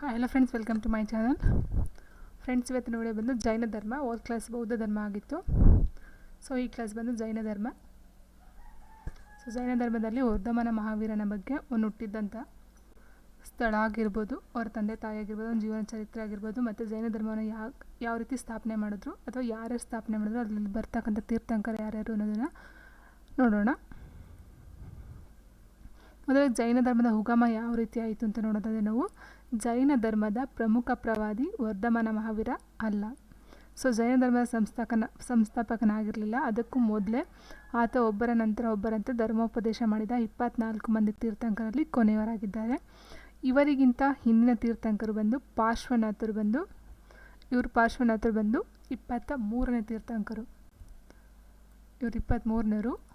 Hi hello friends welcome to my channel friends ಇವತ್ತಿನ ನೋಡಿ ಬಂದು ಜೈನ ಧರ್ಮ ಓದ್ ಕ್ಲಾಸ್ ಬೌದ್ಧ ಧರ್ಮ ಆಗಿತ್ತು. ಸೊ ಈ ಕ್ಲಾಸ್ ಬಂದು ಜೈನ ಧರ್ಮ. ಸೊ ಜೈನ ಧರ್ಮದಲ್ಲಿ ವರ್ಧಮಾನ ಮಹಾವೀರನ ಬಗ್ಗೆ ಒಂದು ಹುಟ್ಟಿದ್ದಂಥ ಸ್ಥಳ ಆಗಿರ್ಬೋದು, ಅವ್ರ ತಂದೆ ತಾಯಿ ಆಗಿರ್ಬೋದು ಅವ್ನ ಜೀವನ ಚರಿತ್ರೆ ಆಗಿರ್ಬೋದು, ಮತ್ತು ಜೈನ ಧರ್ಮವನ್ನು ಯಾವ ಯಾವ ರೀತಿ ಸ್ಥಾಪನೆ ಮಾಡಿದ್ರು, ಅಥವಾ ಯಾರ್ಯಾರು ಸ್ಥಾಪನೆ ಮಾಡಿದ್ರು, ಅದರಲ್ಲಿ ಬರ್ತಕ್ಕಂಥ ತೀರ್ಥಂಕರ ಯಾರ್ಯಾರು ಅನ್ನೋದನ್ನು ನೋಡೋಣ. ಮೊದಲು ಜೈನ ಧರ್ಮದ ಉಗಮ ಯಾವ ರೀತಿ ಆಯಿತು ಅಂತ ನೋಡೋದಾದರೆ ನಾವು ಜೈನ ಧರ್ಮದ ಪ್ರಮುಖ ಪ್ರವಾದಿ ವರ್ಧಮಾನ ಮಹಾವೀರ ಅಲ್ಲ. ಸೊ ಜೈನ ಧರ್ಮದ ಸಂಸ್ಥಾಪನ, ಸಂಸ್ಥಾಪಕನಾಗಿರಲಿಲ್ಲ. ಅದಕ್ಕೂ ಮೊದಲೇ ಆತ ಒಬ್ಬರ ನಂತರ ಒಬ್ಬರಂತೆ ಧರ್ಮೋಪದೇಶ ಮಾಡಿದ ಇಪ್ಪತ್ನಾಲ್ಕು ಮಂದಿ ತೀರ್ಥಂಕರಲ್ಲಿ ಕೊನೆಯವರಾಗಿದ್ದಾರೆ. ಇವರಿಗಿಂತ ಹಿಂದಿನ ತೀರ್ಥಂಕರು ಬಂದು ಪಾರ್ಶ್ವನಾಥರು ಬಂದು, ಇವರು ಪಾರ್ಶ್ವನಾಥರು ಬಂದು ಇಪ್ಪತ್ತ ಮೂರನೇ ತೀರ್ಥಂಕರು. ಇವರು ಇಪ್ಪತ್ತ್ಮೂರನೇರು.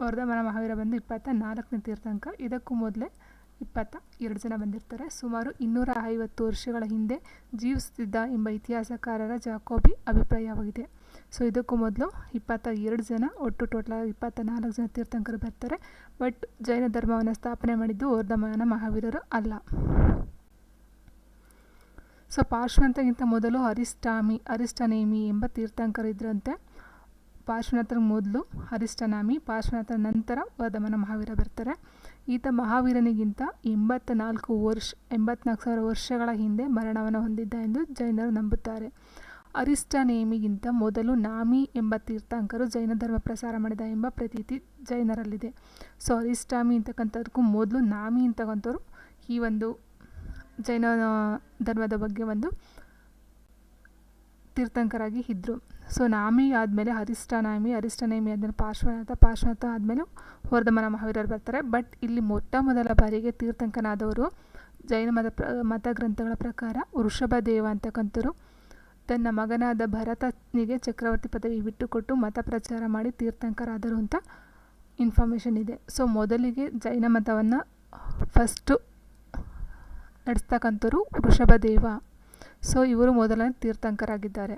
ವರ್ಧಮಾನ ಮಹಾವೀರ ಬಂದು ಇಪ್ಪತ್ತ ನಾಲ್ಕನೇ ತೀರ್ಥಂಕ. ಇದಕ್ಕೂ ಮೊದಲೇ ಇಪ್ಪತ್ತ ಎರಡು ಜನ ಬಂದಿರ್ತಾರೆ. ಸುಮಾರು ಇನ್ನೂರ ಐವತ್ತು ವರ್ಷಗಳ ಹಿಂದೆ ಜೀವಿಸುತ್ತಿದ್ದ ಎಂಬ ಇತಿಹಾಸಕಾರರ ಜಾಕೋಬಿ ಅಭಿಪ್ರಾಯವಾಗಿದೆ. ಸೊ, ಇದಕ್ಕೂ ಮೊದಲು ಇಪ್ಪತ್ತ ಎರಡು ಜನ, ಒಟ್ಟು ಟೋಟಲ್ ಇಪ್ಪತ್ತ ನಾಲ್ಕು ಜನ ತೀರ್ಥಂಕರು ಬರ್ತಾರೆ. ಬಟ್, ಜೈನ ಧರ್ಮವನ್ನು ಸ್ಥಾಪನೆ ಮಾಡಿದ್ದು ವರ್ಧಮಾನ ಮಹಾವೀರರು ಅಲ್ಲ. ಸೊ ಪಾರ್ಶ್ವಂತಗಿಂತ ಮೊದಲು ಅರಿಸ್ಟಾಮಿ ಅರಿಸ್ಟನೇಮಿ ಎಂಬ ತೀರ್ಥಂಕರು ಇದ್ರಂತೆ. ಪಾರ್ಶ್ವನಾಥರ ಮೊದಲು ಹರಿಷ್ಟನಾಮಿ ಪಾರ್ಶ್ವನಾಥರ ನಂತರ ವರ್ಧಮಾನ ಮಹಾವೀರ ಬರ್ತಾರೆ. ಈತ ಮಹಾವೀರನಿಗಿಂತ ಎಂಬತ್ತ ನಾಲ್ಕು ವರ್ಷ, ಎಂಬತ್ನಾಲ್ಕು ಸಾವಿರ ವರ್ಷಗಳ ಹಿಂದೆ ಮರಣವನ್ನು ಹೊಂದಿದ್ದ ಎಂದು ಜೈನರು ನಂಬುತ್ತಾರೆ. ಅರಿಷ್ಟನೇಮಿಗಿಂತ ಮೊದಲು ನಾಮಿ ಎಂಬ ತೀರ್ಥಂಕರು ಜೈನ ಧರ್ಮ ಪ್ರಸಾರ ಮಾಡಿದ ಎಂಬ ಪ್ರತೀತಿ ಜೈನರಲ್ಲಿದೆ. ಸೊ, ಅರಿಷ್ಟಾಮಿ ಅಂತಕ್ಕಂಥದಕ್ಕೂ ಮೊದಲು ನಾಮಿ ಅಂತಕ್ಕಂಥವ್ರು ಈ ಒಂದು ಜೈನ ಧರ್ಮದ ಬಗ್ಗೆ ಒಂದು ತೀರ್ಥಂಕರಾಗಿ ಇದ್ದರು ಸೊ ನಾಮಿ ಆದಮೇಲೆ ಹರಿಷ್ಠನಾಮಿ ಹರಿಷ್ಠನೇಮಿ ಆದಮೇಲೆ ಪಾರ್ಶ್ವನಾಥ ಪಾರ್ಶ್ವನಾಥ ಆದಮೇಲೆ ಹೊರದಮನ ಮಹಾವೀರರು ಬರ್ತಾರೆ. ಬಟ್ ಇಲ್ಲಿ ಮೊಟ್ಟ ಮೊದಲ ಬಾರಿಗೆ ತೀರ್ಥಂಕನಾದವರು ಜೈನ ಮತ ಪ್ರ, ಮತ ಗ್ರಂಥಗಳ ಪ್ರಕಾರ ವೃಷಭದೇವ ಅಂತಕ್ಕಂಥರು ತನ್ನ ಮಗನಾದ ಭರತನಿಗೆ ಚಕ್ರವರ್ತಿ ಪದವಿ ಬಿಟ್ಟುಕೊಟ್ಟು ಮತ ಪ್ರಚಾರ ಮಾಡಿ ತೀರ್ಥಂಕರಾದರು ಅಂತ ಇನ್ಫಾರ್ಮೇಷನ್ ಇದೆ. ಸೊ ಮೊದಲಿಗೆ ಜೈನ ಮತವನ್ನು ಫಸ್ಟು ನಡೆಸ್ತಕ್ಕಂಥವ್ರು ವೃಷಭದೇವ ಸೊ ಇವರು ಮೊದಲನೇ ತೀರ್ಥಂಕರಾಗಿದ್ದಾರೆ.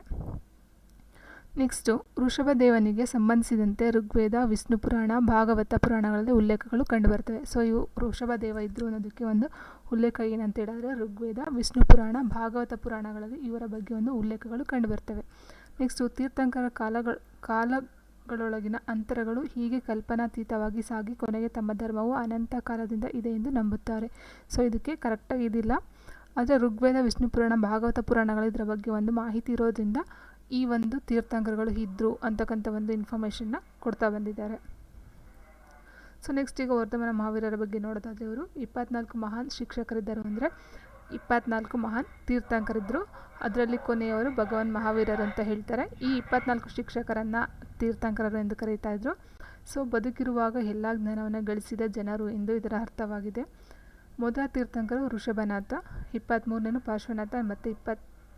ನೆಕ್ಸ್ಟು ವೃಷಭದೇವನಿಗೆ ಸಂಬಂಧಿಸಿದಂತೆ ಋಗ್ವೇದ, ವಿಷ್ಣು ಪುರಾಣ, ಭಾಗವತ ಪುರಾಣಗಳಲ್ಲಿ ಉಲ್ಲೇಖಗಳು ಕಂಡುಬರ್ತವೆ. ಸೊ ಇವು ವೃಷಭದೇವ ಇದ್ದರು ಅನ್ನೋದಕ್ಕೆ ಒಂದು ಉಲ್ಲೇಖ ಏನಂತ ಹೇಳಿದ್ರೆ ಋಗ್ವೇದ, ವಿಷ್ಣು ಪುರಾಣ, ಭಾಗವತ ಪುರಾಣಗಳಲ್ಲಿ ಇವರ ಬಗ್ಗೆ ಒಂದು ಉಲ್ಲೇಖಗಳು ಕಂಡುಬರ್ತವೆ. ನೆಕ್ಸ್ಟು ತೀರ್ಥಂಕರ ಕಾಲಗಳ, ಕಾಲಗಳೊಳಗಿನ ಅಂತರಗಳು ಹೀಗೆ ಕಲ್ಪನಾತೀತವಾಗಿ ಸಾಗಿ ಕೊನೆಗೆ ತಮ್ಮ ಧರ್ಮವು ಅನಂತ ಕಾಲದಿಂದ ಇದೆ ಎಂದು ನಂಬುತ್ತಾರೆ. ಸೊ ಇದಕ್ಕೆ ಕರೆಕ್ಟಾಗಿ ಇದಿಲ್ಲ. ಆದರೆ ಋಗ್ವೇದ, ವಿಷ್ಣು ಪುರಾಣ, ಭಾಗವತ ಪುರಾಣಗಳು ಇದರ ಬಗ್ಗೆ ಒಂದು ಮಾಹಿತಿ ಇರೋದ್ರಿಂದ ಈ ಒಂದು ತೀರ್ಥಂಕರಗಳು ಇದ್ದರು ಅಂತಕ್ಕಂಥ ಒಂದು ಇನ್ಫಾರ್ಮೇಷನ್ನ ಕೊಡ್ತಾ ಬಂದಿದ್ದಾರೆ. ಸೊ ನೆಕ್ಸ್ಟ್ ಈಗ ವರ್ಧಮಾನ ಮಹಾವೀರರ ಬಗ್ಗೆ ನೋಡೋದಾದರೆ ಇವರು ಇಪ್ಪತ್ನಾಲ್ಕು ಮಹಾನ್ ಶಿಕ್ಷಕರಿದ್ದರು ಅಂದರೆ ಇಪ್ಪತ್ನಾಲ್ಕು ಮಹಾನ್ ತೀರ್ಥಂಕರಿದ್ದರು ಅದರಲ್ಲಿ ಕೊನೆಯವರು ಭಗವಾನ್ ಮಹಾವೀರರು ಅಂತ ಹೇಳ್ತಾರೆ. ಈ ಇಪ್ಪತ್ನಾಲ್ಕು ಶಿಕ್ಷಕರನ್ನು ತೀರ್ಥಂಕರರು ಎಂದು ಕರೀತಾ ಇದ್ರು. ಸೊ ಬದುಕಿರುವಾಗ ಎಲ್ಲ ಜ್ಞಾನವನ್ನು ಗಳಿಸಿದ ಜನರು ಎಂದು ಇದರ ಅರ್ಥವಾಗಿದೆ. ಮೊದಲ ತೀರ್ಥಂಕರು ಋಷಭನಾಥ ಇಪ್ಪತ್ತ್ಮೂರನೇನು ಪಾರ್ಶ್ವನಾಥ, ಮತ್ತು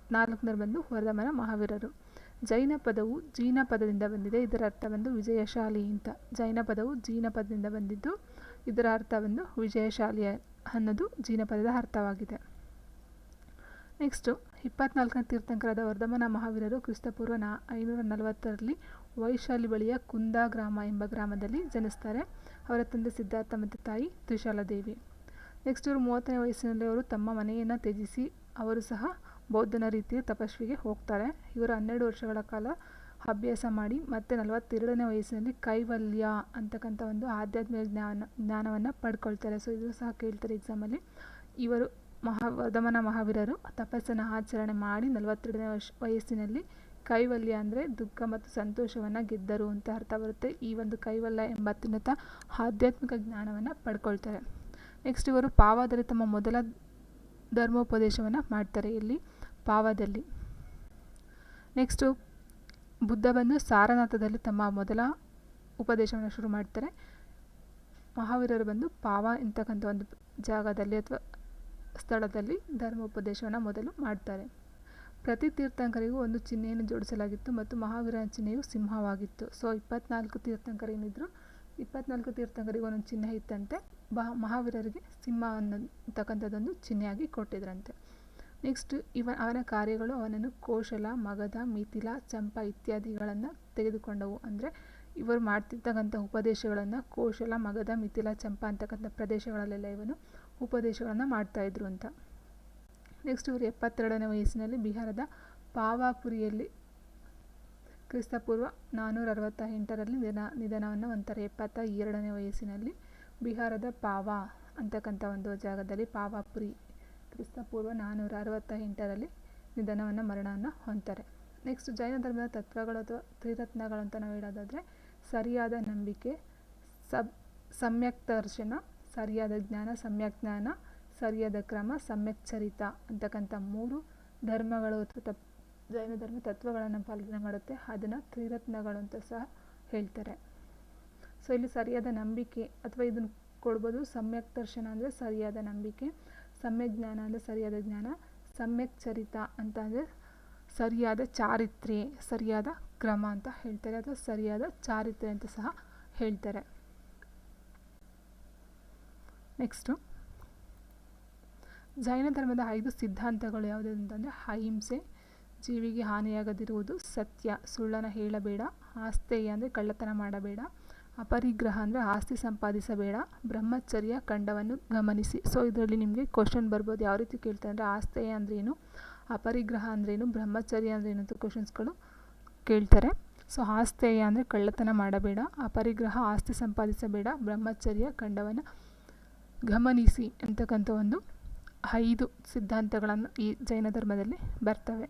ಇಪ್ಪತ್ನಾಲ್ಕನೇರು ಬಂದು ವರ್ಧಮಾನ ಮಹಾವೀರರು. ಜೈನ ಪದವು ಜೀನ ಪದದಿಂದ ಬಂದಿದೆ, ಇದರ ಅರ್ಥ ಬಂದು ವಿಜಯಶಾಲಿ ಅಂತ ಜೈನ ಪದವು ಜೀನ ಪದದಿಂದ ಬಂದಿದ್ದು, ಇದರ ಅರ್ಥ ಬಂದು ವಿಜಯಶಾಲಿ ಅನ್ನೋದು ಜೀನ ಪದದ ಅರ್ಥವಾಗಿದೆ. ನೆಕ್ಸ್ಟು, ಇಪ್ಪತ್ನಾಲ್ಕನೇ ತೀರ್ಥಂಕರಾದ ವರ್ಧಮಾನ ಮಹಾವೀರರು ಕ್ರಿಸ್ತಪೂರ್ವ ನಾ, ಐನೂರ ನಲವತ್ತರಲ್ಲಿ ವೈಶಾಲಿ ಬಳಿಯ ಕುಂದಾ ಗ್ರಾಮ ಎಂಬ ಗ್ರಾಮದಲ್ಲಿ ಜನಿಸ್ತಾರೆ. ಅವರ ತಂದೆ ಸಿದ್ಧಾರ್ಥ ಮತ್ತು ತಾಯಿ ತ್ರಿಶಾಲಾದೇವಿ. ನೆಕ್ಸ್ಟ್, ಇವರು ಮೂವತ್ತನೇ ವಯಸ್ಸಿನಲ್ಲಿ ಅವರು ತಮ್ಮ ಮನೆಯನ್ನು ತ್ಯಜಿಸಿ, ಅವರು ಸಹ ಬೌದ್ಧನ ರೀತಿ ತಪಸ್ವಿಗೆ ಹೋಗ್ತಾರೆ. ಇವರು ಹನ್ನೆರಡು ವರ್ಷಗಳ ಕಾಲ ಅಭ್ಯಾಸ ಮಾಡಿ ಮತ್ತು ನಲವತ್ತೆರಡನೇ ವಯಸ್ಸಿನಲ್ಲಿ ಕೈವಲ್ಯ ಅಂತಕ್ಕಂಥ ಒಂದು ಆಧ್ಯಾತ್ಮಿಕ ಜ್ಞಾನ, ಜ್ಞಾನವನ್ನು ಪಡ್ಕೊಳ್ತಾರೆ. ಸೊ ಇದು ಸಹ ಕೇಳ್ತಾರೆ ಎಕ್ಸಾಮಲ್ಲಿ ಇವರು ಮಹಾ ವರ್ಧಮಾನ ಮಹಾವೀರರು ತಪಸ್ಸನ್ನು ಆಚರಣೆ ಮಾಡಿ ನಲವತ್ತೆರಡನೇ ವರ್ಷ, ವಯಸ್ಸಿನಲ್ಲಿ ಕೈವಲ್ಯ ಅಂದರೆ ದುಃಖ ಮತ್ತು ಸಂತೋಷವನ್ನು ಗೆದ್ದರು ಅಂತ ಅರ್ಥ ಬರುತ್ತೆ. ಈ ಒಂದು ಕೈವಲ್ಯ ಎಂಬ ಅತ್ಯುನ್ನತ ಆಧ್ಯಾತ್ಮಿಕ ಜ್ಞಾನವನ್ನು ಪಡ್ಕೊಳ್ತಾರೆ. ನೆಕ್ಸ್ಟ್ ಇವರು ಪಾವಾದರೆ ತಮ್ಮ ಮೊದಲ ಧರ್ಮೋಪದೇಶವನ್ನು ಮಾಡ್ತಾರೆ. ಇಲ್ಲಿ ಪಾವದಲ್ಲಿ. ನೆಕ್ಸ್ಟು ಬುದ್ಧ ಬಂದು ಸಾರನಾಥದಲ್ಲಿ ತಮ್ಮ ಮೊದಲ ಉಪದೇಶವನ್ನು ಶುರು ಮಾಡ್ತಾರೆ. ಮಹಾವೀರರು ಬಂದು ಪಾವ ಇಂತಕ್ಕಂಥ ಒಂದು ಜಾಗದಲ್ಲಿ ಅಥವಾ ಸ್ಥಳದಲ್ಲಿ ಧರ್ಮ ಉಪದೇಶವನ್ನು ಮೊದಲು ಮಾಡ್ತಾರೆ. ಪ್ರತಿ ತೀರ್ಥಂಕರಿಗೂ ಒಂದು ಚಿಹ್ನೆಯನ್ನು ಜೋಡಿಸಲಾಗಿತ್ತು ಮತ್ತು ಮಹಾವೀರನ ಚಿಹ್ನೆಯು ಸಿಂಹವಾಗಿತ್ತು. ಸೊ ಇಪ್ಪತ್ನಾಲ್ಕು ತೀರ್ಥಂಕರ ಏನಿದ್ರು ಇಪ್ಪತ್ನಾಲ್ಕು ತೀರ್ಥಂಕರಿಗೂ ಒಂದೊಂದು ಚಿಹ್ನೆ ಇತ್ತಂತೆ. ಬಹ, ಮಹಾವೀರರಿಗೆ ಸಿಂಹ ಅನ್ನತಕ್ಕಂಥದ್ದೊಂದು ಚಿಹ್ನೆಯಾಗಿ ಕೊಟ್ಟಿದ್ರಂತೆ. ನೆಕ್ಸ್ಟ್ ಇವ ಅವನ ಕಾರ್ಯಗಳು ಅವನನ್ನು ಕೋಶಲ ಮಗಧ ಮಿಥಿಲ, ಚಂಪ ಇತ್ಯಾದಿಗಳನ್ನು ತೆಗೆದುಕೊಂಡವು. ಅಂದರೆ ಇವರು ಮಾಡ್ತಿರ್ತಕ್ಕಂಥ ಉಪದೇಶಗಳನ್ನು ಕೋಶಲ ಮಗಧ ಮಿಥಿಲ, ಚಂಪ ಅಂತಕ್ಕಂಥ ಪ್ರದೇಶಗಳಲ್ಲೆಲ್ಲ ಇವನು ಉಪದೇಶಗಳನ್ನು ಮಾಡ್ತಾಯಿದ್ರು ಅಂತ. ನೆಕ್ಸ್ಟ್ ಇವರು ಎಪ್ಪತ್ತೆರಡನೇ ವಯಸ್ಸಿನಲ್ಲಿ ಬಿಹಾರದ ಪಾವಾಪುರಿಯಲ್ಲಿ ಕ್ರಿಸ್ತಪೂರ್ವ ನಾನ್ನೂರ ಅರವತ್ತ ಎಂಟರಲ್ಲಿ ನಿಧನ, ನಿಧನವನ್ನು ಹೊಂತಾರೆ ಎಪ್ಪತ್ತ ಎರಡನೇ ವಯಸ್ಸಿನಲ್ಲಿ ಬಿಹಾರದ ಪಾವಾ ಅಂತಕ್ಕಂಥ ಒಂದು ಜಾಗದಲ್ಲಿ ಪಾವಾಪುರಿ ಕ್ರಿಸ್ತಪೂರ್ವ ನಾನ್ನೂರ ಅರವತ್ತ ಎಂಟರಲ್ಲಿ ನಿಧನವನ್ನು ಮರಣವನ್ನು ಹೊಂತಾರೆ ನೆಕ್ಸ್ಟ್ ಜೈನ ಧರ್ಮದ ತತ್ವಗಳು ಅಥವಾ ತ್ರಿರತ್ನಗಳು ಅಂತ ನಾವು ಹೇಳೋದಾದರೆ, ಸರಿಯಾದ ನಂಬಿಕೆ, ಸಬ್, ಸಮ್ಯಕ್ ದರ್ಶನ, ಸರಿಯಾದ ಜ್ಞಾನ, ಸಮ್ಯಕ್ ಜ್ಞಾನ, ಸರಿಯಾದ ಕ್ರಮ, ಸಮ್ಯಕ್ ಚರಿತ ಅಂತಕ್ಕಂಥ ಮೂರು ಧರ್ಮಗಳು ಅಥವಾ ತಪ್, ಜೈನ ಧರ್ಮ ತತ್ವಗಳನ್ನು ಪಾಲನೆ ಮಾಡುತ್ತೆ. ಅದನ್ನು ತ್ರಿರತ್ನಗಳು ಅಂತ ಸಹ ಹೇಳ್ತಾರೆ. ಸೊ ಇಲ್ಲಿ ಸರಿಯಾದ ನಂಬಿಕೆ ಅಥವಾ ಇದನ್ನು ಕೊಡ್ಬೋದು ಸಮ್ಯಕ್ ದರ್ಶನ ಅಂದರೆ ಸರಿಯಾದ ನಂಬಿಕೆ. ಸಮ್ಯಕ್ ಜ್ಞಾನ ಅಂದರೆ ಸರಿಯಾದ ಜ್ಞಾನ, ಸಮ್ಯಕ್ ಚರಿತ ಅಂತ ಅಂದರೆ ಸರಿಯಾದ ಚಾರಿತ್ರೆ, ಸರಿಯಾದ ಕ್ರಮ ಅಂತ ಹೇಳ್ತಾರೆ ಅಥವಾ ಸರಿಯಾದ ಚಾರಿತ್ರೆ ಅಂತ ಸಹ ಹೇಳ್ತಾರೆ. ನೆಕ್ಸ್ಟು ಜೈನ ಧರ್ಮದ ಐದು ಸಿದ್ಧಾಂತಗಳು ಯಾವುದು ಅಂತಂದರೆ ಅಹಿಂಸೆ, ಜೀವಿಗೆ ಹಾನಿಯಾಗದಿರುವುದು ಸತ್ಯ, ಸುಳ್ಳನ್ನು ಹೇಳಬೇಡ, ಆಸ್ತೇಯ ಅಂದರೆ ಕಳ್ಳತನ ಮಾಡಬೇಡ ಅಪರಿಗ್ರಹ ಅಂದರೆ ಆಸ್ತಿ ಸಂಪಾದಿಸಬೇಡ, ಬ್ರಹ್ಮಚರ್ಯ ಖಂಡವನ್ನು ಗಮನಿಸಿ. ಸೊ ಇದರಲ್ಲಿ ನಿಮಗೆ ಕ್ವಶನ್ ಬರ್ಬೋದು. ಯಾವ ರೀತಿ ಕೇಳ್ತಾರೆ ಅಂದರೆ ಆಸ್ತೇಯ ಅಂದ್ರೇನು ಅಪರಿಗ್ರಹ ಅಂದ್ರೇನು ಬ್ರಹ್ಮಚರ್ಯ ಅಂದ್ರೇನು ಅಂತ ಕ್ವಶನ್ಸ್ಗಳು ಕೇಳ್ತಾರೆ. ಸೊ ಆಸ್ತೇಯ ಅಂದರೆ ಕಳ್ಳತನ ಮಾಡಬೇಡ, ಅಪರಿಗ್ರಹ ಆಸ್ತಿ ಸಂಪಾದಿಸಬೇಡ, ಬ್ರಹ್ಮಚರ್ಯ ಖಂಡವನ್ನು ಗಮನಿಸಿ ಅಂತಕ್ಕಂಥ ಒಂದು ಐದು ಸಿದ್ಧಾಂತಗಳನ್ನು ಈ ಜೈನ ಧರ್ಮದಲ್ಲಿ ಬರ್ತವೆ.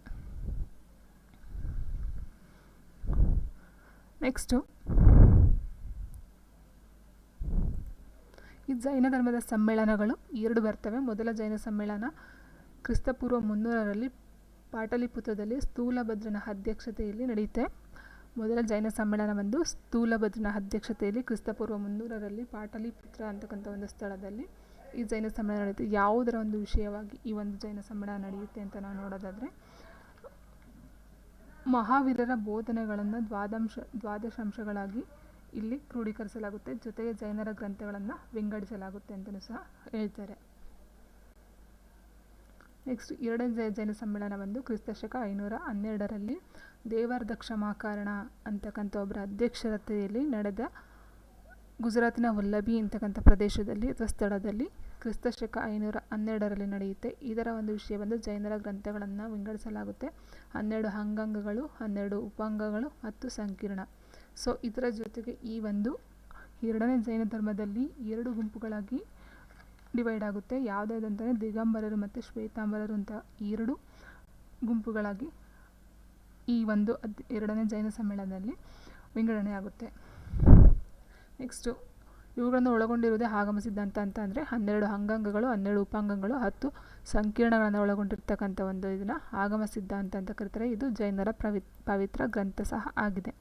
ನೆಕ್ಸ್ಟು ಈ ಜೈನ ಧರ್ಮದ ಸಮ್ಮೇಳನಗಳು ಎರಡು ಬರ್ತವೆ. ಮೊದಲ ಜೈನ ಸಮ್ಮೇಳನ ಕ್ರಿಸ್ತಪೂರ್ವ ಮುನ್ನೂರರಲ್ಲಿ ಪಾಟಲಿಪುತ್ರದಲ್ಲಿ ಸ್ಥೂಲಭದ್ರನ ಅಧ್ಯಕ್ಷತೆಯಲ್ಲಿ ನಡೆಯುತ್ತೆ. ಮೊದಲ ಜೈನ ಸಮ್ಮೇಳನ ಬಂದು ಸ್ಥೂಲಭದ್ರನ ಅಧ್ಯಕ್ಷತೆಯಲ್ಲಿ ಕ್ರಿಸ್ತಪೂರ್ವ ಮುನ್ನೂರರಲ್ಲಿ ಪಾಟಲಿಪುತ್ರ ಅಂತಕ್ಕಂಥ ಒಂದು ಸ್ಥಳದಲ್ಲಿ ಈ ಜೈನ ಸಮ್ಮೇಳನ ನಡೆಯುತ್ತೆ. ಯಾವುದರ ಒಂದು ವಿಷಯವಾಗಿ ಈ ಒಂದು ಜೈನ ಸಮ್ಮೇಳನ ನಡೆಯುತ್ತೆ ಅಂತ ನಾವು ನೋಡೋದಾದರೆ, ಮಹಾವೀರರ ಬೋಧನೆಗಳನ್ನು ದ್ವಾದಂಶ, ದ್ವಾದಶಾಂಶಗಳಾಗಿ ಇಲ್ಲಿ ಕ್ರೋಢೀಕರಿಸಲಾಗುತ್ತೆ ಜೊತೆಗೆ ಜೈನರ ಗ್ರಂಥಗಳನ್ನು ವಿಂಗಡಿಸಲಾಗುತ್ತೆ ಅಂತಲೂ ಸಹ ಹೇಳ್ತಾರೆ. ನೆಕ್ಸ್ಟ್ ಎರಡನೇ ಜೈನ ಸಮ್ಮೇಳನ ಬಂದು ಕ್ರಿಸ್ತಶಕ ಐನೂರ ಹನ್ನೆರಡರಲ್ಲಿ ದೇವಾರ್ಧ ಕ್ಷಮಾಕಾರಣ ಅಂತಕ್ಕಂಥ ಒಬ್ಬರ ಅಧ್ಯಕ್ಷತೆಯಲ್ಲಿ ನಡೆದ ಗುಜರಾತಿನ ವಲ್ಲಭಿ ಅಂತಕ್ಕಂಥ ಪ್ರದೇಶದಲ್ಲಿ ಅಥವಾ ಸ್ಥಳದಲ್ಲಿ ಕ್ರಿಸ್ತಶಕ ಐನೂರ ಹನ್ನೆರಡರಲ್ಲಿ ನಡೆಯುತ್ತೆ. ಇದರ ಒಂದು ವಿಷಯ ಬಂದು ಜೈನರ ಗ್ರಂಥಗಳನ್ನು ವಿಂಗಡಿಸಲಾಗುತ್ತೆ. ಹನ್ನೆರಡು ಅಂಗಾಂಗಗಳು, ಹನ್ನೆರಡು ಉಪಾಂಗಗಳು ಮತ್ತು ಸಂಕೀರ್ಣ. ಸೊ ಇದರ ಜೊತೆಗೆ ಈ ಒಂದು ಎರಡನೇ ಜೈನ ಧರ್ಮದಲ್ಲಿ ಎರಡು ಗುಂಪುಗಳಾಗಿ ಡಿವೈಡ್ ಆಗುತ್ತೆ. ಯಾವುದ್ಯಾವುದಂತಂದರೆ ದಿಗಂಬರರು ಮತ್ತು ಶ್ವೇತಾಂಬರರು ಅಂತ ಎರಡು ಗುಂಪುಗಳಾಗಿ ಈ ಒಂದು ಅದ್ ಎರಡನೇ ಜೈನ ಸಮ್ಮೇಳನದಲ್ಲಿ ವಿಂಗಡಣೆ ಆಗುತ್ತೆ. ನೆಕ್ಸ್ಟು ಇವುಗಳನ್ನು ಒಳಗೊಂಡಿರುವುದೇ ಆಗಮ ಸಿದ್ಧಾಂತ ಅಂತ ಅಂದರೆ ಹನ್ನೆರಡು ಅಂಗಾಂಗಗಳು, ಹನ್ನೆರಡು ಉಪಾಂಗಗಳು, ಹತ್ತು ಸಂಕೀರ್ಣಗಳನ್ನು ಒಳಗೊಂಡಿರ್ತಕ್ಕಂಥ ಒಂದು ಇದನ್ನು ಆಗಮ ಸಿದ್ಧಾಂತ ಅಂತ ಕರೀತಾರೆ. ಇದು ಜೈನರ ಪವಿತ್ರ ಗ್ರಂಥ ಸಹ ಆಗಿದೆ.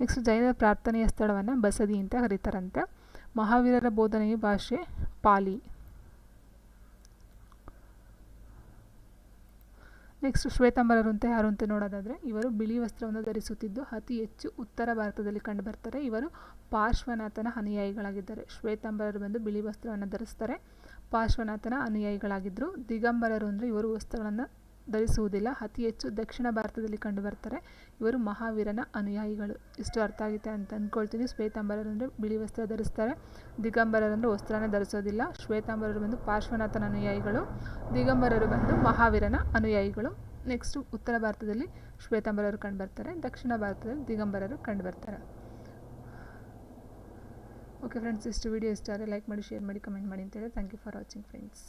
ನೆಕ್ಸ್ಟ್ ಜೈನರ ಪ್ರಾರ್ಥನೆಯ ಸ್ಥಳವನ್ನು ಬಸದಿ ಅಂತ ಕರೀತಾರಂತೆ. ಮಹಾವೀರರ ಬೋಧನೆಯ ಭಾಷೆ ಪಾಲಿ. ನೆಕ್ಸ್ಟ್ ಶ್ವೇತಂಬರರು ಅಂತ ಯಾರು ಅಂತ ನೋಡೋದಾದರೆ, ಇವರು ಬಿಳಿ ವಸ್ತ್ರವನ್ನು ಧರಿಸುತ್ತಿದ್ದು ಅತಿ ಹೆಚ್ಚು ಉತ್ತರ ಭಾರತದಲ್ಲಿ ಕಂಡುಬರ್ತಾರೆ. ಇವರು ಪಾರ್ಶ್ವನಾಥನ ಅನುಯಾಯಿಗಳಾಗಿದ್ದಾರೆ. ಶ್ವೇತಾಂಬರರು ಬಂದು ಬಿಳಿ ವಸ್ತ್ರವನ್ನು ಧರಿಸ್ತಾರೆ. ಪಾರ್ಶ್ವನಾಥನ ಅನುಯಾಯಿಗಳಾಗಿದ್ದರು ದಿಗಂಬರರು ಅಂದರೆ ಇವರು ವಸ್ತ್ರಗಳನ್ನು ಧರಿಸುವುದಿಲ್ಲ. ಅತಿ ಹೆಚ್ಚು ದಕ್ಷಿಣ ಭಾರತದಲ್ಲಿ ಕಂಡುಬರ್ತಾರೆ ಇವರು ಮಹಾವೀರನ ಅನುಯಾಯಿಗಳು. ಇಷ್ಟು ಅರ್ಥ ಆಗುತ್ತೆ ಅಂತ ಅಂದ್ಕೊಳ್ತೀನಿ ಶ್ವೇತಾಂಬರರು ಅಂದರೆ ಬಿಳಿ ವಸ್ತ್ರ ಧರಿಸ್ತಾರೆ. ದಿಗಂಬರರು ಅಂದರೆ ವಸ್ತ್ರನ ಧರಿಸೋದಿಲ್ಲ. ಶ್ವೇತಾಂಬರರು ಬಂದು ಪಾರ್ಶ್ವನಾಥನ ಅನುಯಾಯಿಗಳು. ದಿಗಂಬರರು ಬಂದು ಮಹಾವೀರನ ಅನುಯಾಯಿಗಳು. ನೆಕ್ಸ್ಟು ಉತ್ತರ ಭಾರತದಲ್ಲಿ ಶ್ವೇತಾಂಬರರು ಕಂಡುಬರ್ತಾರೆ ದಕ್ಷಿಣ ಭಾರತದಲ್ಲಿ ದಿಗಂಬರರು ಕಂಡುಬರ್ತಾರೆ ಓಕೆ ಫ್ರೆಂಡ್ಸ್ ಇಷ್ಟು ವಿಡಿಯೋ ಇಷ್ಟ ಆದರೆ ಲೈಕ್ ಮಾಡಿ ಶೇರ್ ಮಾಡಿ ಕಮೆಂಟ್ ಮಾಡಿ ಅಂತೇಳಿ. Thank you for watching friends